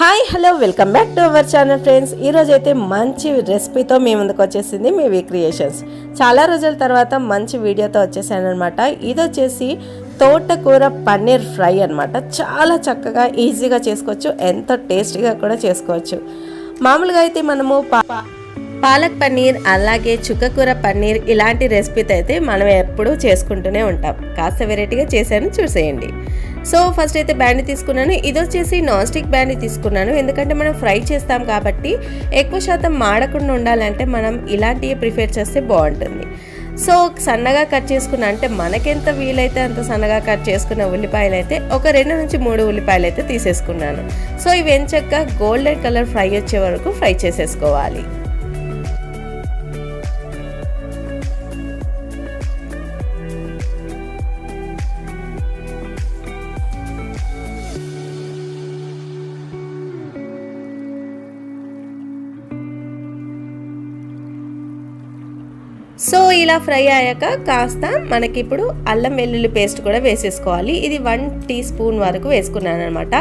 Hi hello welcome back to our channel friends. ఈరోజు అయితే మంచి రెసిపీతో మీ ముందుకు వచ్చేసింది మీ వీ క్రియేషన్స్. చాలా రోజుల తర్వాత మంచి వీడియోతో వచ్చేసాను అనమాట ఇది వచ్చేసి తోటకూర పన్నీర్ ఫ్రై అనమాట చాలా చక్కగా ఈజీగా చేసుకోవచ్చు. ఎంతో టేస్టీగా కూడా చేసుకోవచ్చు. మామూలుగా అయితే మనము పా పాలక్ పన్నీర్ అలాగే చుక్కకూర పన్నీర్ ఇలాంటి రెసిపీతో అయితే మనం ఎప్పుడూ చేసుకుంటూనే ఉంటాం. కాస్త వెరైటీగా చేశాను చూసేయండి. సో ఫస్ట్ అయితే బ్యాండ్ తీసుకున్నాను. ఇది వచ్చేసి నాన్ స్టిక్ బ్యాండ్ తీసుకున్నాను. ఎందుకంటే మనం ఫ్రై చేస్తాం కాబట్టి ఎక్కువ శాతం మాడకుండా ఉండాలంటే మనం ఇలాంటివి ప్రిఫేర్ చేస్తే బాగుంటుంది. సో సన్నగా కట్ చేసుకున్న అంటే మనకెంత వీలైతే అంత సన్నగా కట్ చేసుకున్న ఉల్లిపాయలు అయితే ఒక రెండు నుంచి మూడు ఉల్లిపాయలు అయితే తీసేసుకున్నాను. సో ఇవి ఎంచక్క గోల్డెన్ కలర్ ఫ్రై వచ్చే వరకు ఫ్రై చేసేసుకోవాలి. సో ఇలా ఫ్రై అయ్యాక కాస్త మనకి ఇప్పుడు అల్లం వెల్లుల్లి పేస్ట్ కూడా వేసేసుకోవాలి. ఇది వన్ టీ స్పూన్ వరకు వేసుకున్నాను అనమాట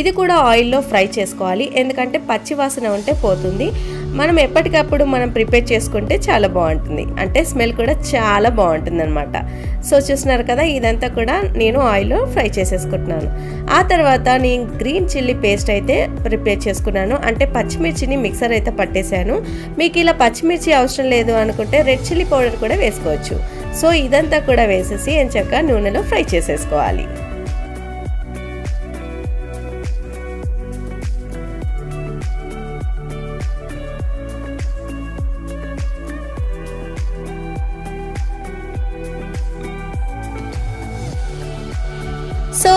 ఇది కూడా ఆయిల్లో ఫ్రై చేసుకోవాలి. ఎందుకంటే పచ్చి వాసన ఉంటే పోతుంది. మనం ఎప్పటికప్పుడు మనం ప్రిపేర్ చేసుకుంటే చాలా బాగుంటుంది. అంటే స్మెల్ కూడా చాలా బాగుంటుంది అనమాట సో చూస్తున్నారు కదా ఇదంతా కూడా నేను ఆయిల్లో ఫ్రై చేసేసుకుంటున్నాను. ఆ తర్వాత నేను గ్రీన్ చిల్లీ పేస్ట్ అయితే ప్రిపేర్ చేసుకున్నాను. అంటే పచ్చిమిర్చిని మిక్సర్ అయితే పట్టేశాను. మీకు ఇలా పచ్చిమిర్చి అవసరం లేదు అనుకుంటే రెడ్ చిల్లీ పౌడర్ కూడా వేసుకోవచ్చు. సో ఇదంతా కూడా వేసేసి ఎంచక్క నూనెలో ఫ్రై చేసేసుకోవాలి.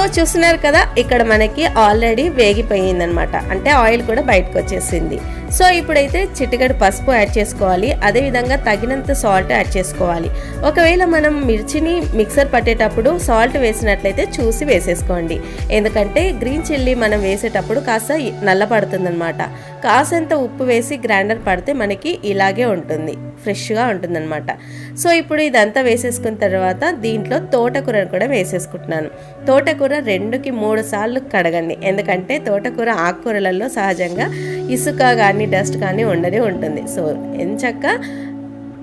చూస్తున్నారు కదా ఇక్కడ మనకి ఆల్రెడీ వేగిపోయిందనమాట. అంటే ఆయిల్ కూడా బయటకు వచ్చేసింది. సో ఇప్పుడైతే చిటికడి పసుపు యాడ్ చేసుకోవాలి. అదేవిధంగా తగినంత సాల్ట్ యాడ్ చేసుకోవాలి. ఒకవేళ మనం మిర్చిని మిక్సర్ పట్టేటప్పుడు సాల్ట్ వేసినట్లయితే చూసి వేసేసుకోండి. ఎందుకంటే గ్రీన్ చిల్లీ మనం వేసేటప్పుడు కాస్త నల్లపడుతుందనమాట. కాసంత ఉప్పు వేసి గ్రైండర్ పడితే మనకి ఇలాగే ఉంటుంది ఫ్రెష్గా ఉంటుందన్నమాట. సో ఇప్పుడు ఇదంతా వేసేసుకున్న తర్వాత దీంట్లో తోటకూరను కూడా వేసేసుకుంటున్నాను. తోటకూర రెండుకి మూడు సార్లు కడగండి. ఎందుకంటే తోటకూర ఆకుకూరలలో సహజంగా ఇసుక కానీ డస్ట్ కానీ ఉండనే ఉంటుంది. సో ఎంచక్క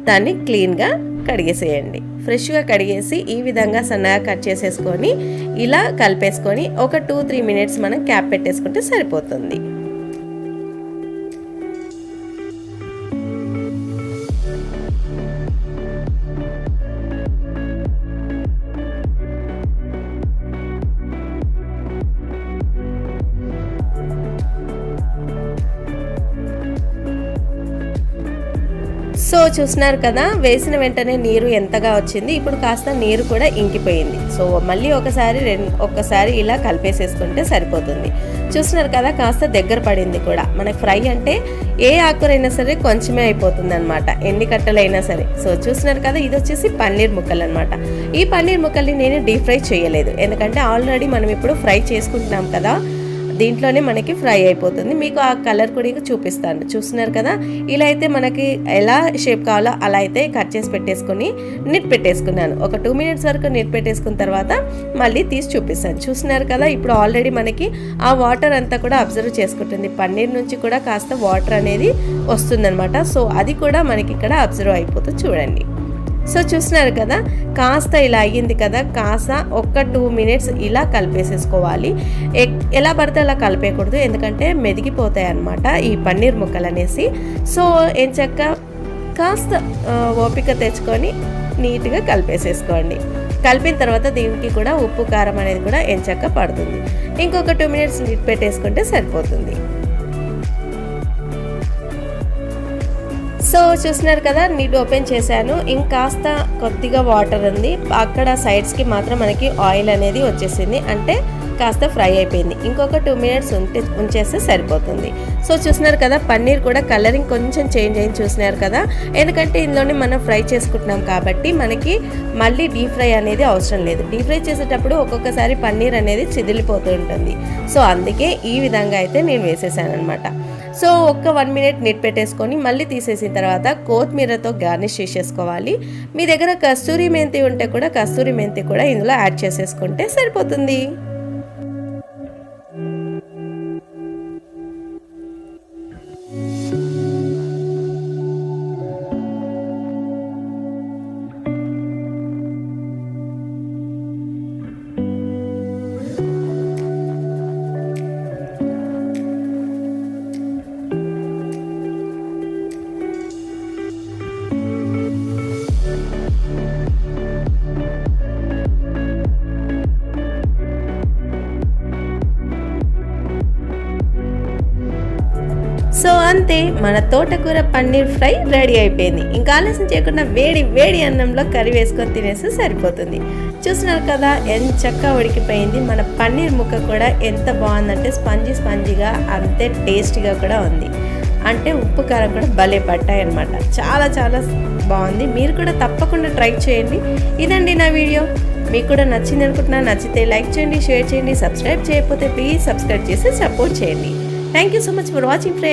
దాన్ని క్లీన్గా కడిగేసేయండి. ఫ్రెష్గా కడిగేసి ఈ విధంగా సన్నగా కట్ చేసేసుకొని ఇలా కలిపేసుకొని ఒక టూ త్రీ మినిట్స్ మనం క్యాప్ పెట్టేసుకుంటే సరిపోతుంది. సో చూసినారు కదా వేసిన వెంటనే నీరు ఎంతగా వచ్చింది ఇప్పుడు కాస్త నీరు కూడా ఇంకిపోయింది. సో మళ్ళీ ఒకసారి రెండు ఒక్కసారి ఇలా కలిపేసేసుకుంటే సరిపోతుంది. చూస్తున్నారు కదా కాస్త దగ్గర పడింది కూడా. మనకి ఫ్రై అంటే ఏ ఆకురైనా సరే కొంచెమే అయిపోతుంది అనమాట ఎన్ని కట్టలైనా సరే. సో చూస్తున్నారు కదా ఇది వచ్చేసి పన్నీర్ ముక్కలు అనమాట ఈ పన్నీర్ ముక్కల్ని నేను డీప్ ఫ్రై చేయలేదు. ఎందుకంటే ఆల్రెడీ మనం ఇప్పుడు ఫ్రై చేసుకుంటున్నాం కదా దీంట్లోనే మనకి ఫ్రై అయిపోతుంది. మీకు ఆ కలర్ కూడా చూపిస్తాను. చూస్తున్నారు కదా? ఇలా అయితే మనకి ఎలా షేప్ కావాలో అలా అయితే కట్ చేసి పెట్టేసుకొని నిట్ పెట్టేసుకున్నాను. ఒక టూ మినిట్స్ వరకు నిట్ పెట్టేసుకున్న తర్వాత మళ్ళీ తీసి చూపిస్తాను. చూస్తున్నారు కదా? ఇప్పుడు ఆల్రెడీ మనకి ఆ వాటర్ అంతా కూడా అబ్జర్వ్ చేసుకుంటుంది. పన్నీర్ నుంచి కూడా కాస్త వాటర్ అనేది వస్తుందన్నమాట. సో అది కూడా మనకి ఇక్కడ అబ్జర్వ్ అయిపోతుంది చూడండి. సో చూస్తున్నారు కదా కాస్త ఇలా అయ్యింది కదా కాస్త ఒక్క టూ మినిట్స్ ఇలా కలిపేసేసుకోవాలి. ఎలా పడితే అలా కలిపేయకూడదు ఎందుకంటే మెదిగిపోతాయి అన్నమాట ఈ పన్నీర్ ముక్కలు అనేసి సో ఎంచక్క కాస్త ఓపిక తెచ్చుకొని నీట్గా కలిపేసేసుకోండి. కలిపిన తర్వాత దీనికి కూడా ఉప్పు కారం అనేది కూడా ఎంచక్క పడుతుంది. ఇంకొక టూ మినిట్స్ నీట్ పెట్టేసుకుంటే సరిపోతుంది. సో చూస్తున్నారు కదా నీట్ ఓపెన్ చేశాను. ఇంకాస్త కొద్దిగా వాటర్ ఉంది. అక్కడ సైడ్స్కి మాత్రం మనకి ఆయిల్ అనేది వచ్చేసింది. అంటే కాస్త ఫ్రై అయిపోయింది. ఇంకొక టూ మినిట్స్ ఉంటే ఉంచేస్తే సరిపోతుంది. సో చూసినారు కదా పన్నీర్ కూడా కలరింగ్ కొంచెం చేంజ్ అయింది చూసినారు కదా. ఎందుకంటే ఇందులోనే మనం ఫ్రై చేసుకుంటున్నాం కాబట్టి మనకి మళ్ళీ డీప్ ఫ్రై అనేది అవసరం లేదు. డీప్ ఫ్రై చేసేటప్పుడు ఒక్కొక్కసారి పన్నీర్ అనేది చిదిలిపోతూ ఉంటుంది. సో అందుకే ఈ విధంగా అయితే నేను వేసేసాను అనమాట సో ఒక్క వన్ మినిట్ నెట్ పెట్టేసుకొని మళ్ళీ తీసేసిన తర్వాత కొత్తిమీరతో గార్నిష్ చేసేసుకోవాలి. మీ దగ్గర కస్తూరి మెంతి ఉంటే కూడా కస్తూరి మెంతి కూడా ఇందులో యాడ్ చేసేసుకుంటే సరిపోతుంది. అంతే మన తోటకూర పన్నీర్ ఫ్రై రెడీ అయిపోయింది. ఇంకా ఆలస్యం చేయకుండా వేడి వేడి అన్నంలో కర్రీ వేసుకొని తినేస్తే సరిపోతుంది. చూస్తున్నారు కదా ఎంత చక్కగా ఉడికిపోయింది. మన పన్నీర్ ముక్క కూడా ఎంత బాగుందంటే స్పంజీ స్పంజీగా అంతే టేస్టీగా కూడా ఉంది. అంటే ఉప్పు కారం కూడా భలే పట్టాయి అనమాట చాలా చాలా బాగుంది. మీరు కూడా తప్పకుండా ట్రై చేయండి. ఇదండి నా వీడియో. మీకు కూడా నచ్చింది అనుకుంటున్నా నచ్చితే లైక్ చేయండి షేర్ చేయండి సబ్స్క్రైబ్ చేయకపోతే ప్లీజ్ సబ్స్క్రైబ్ చేసి సపోర్ట్ చేయండి. Thank you so much for watching friends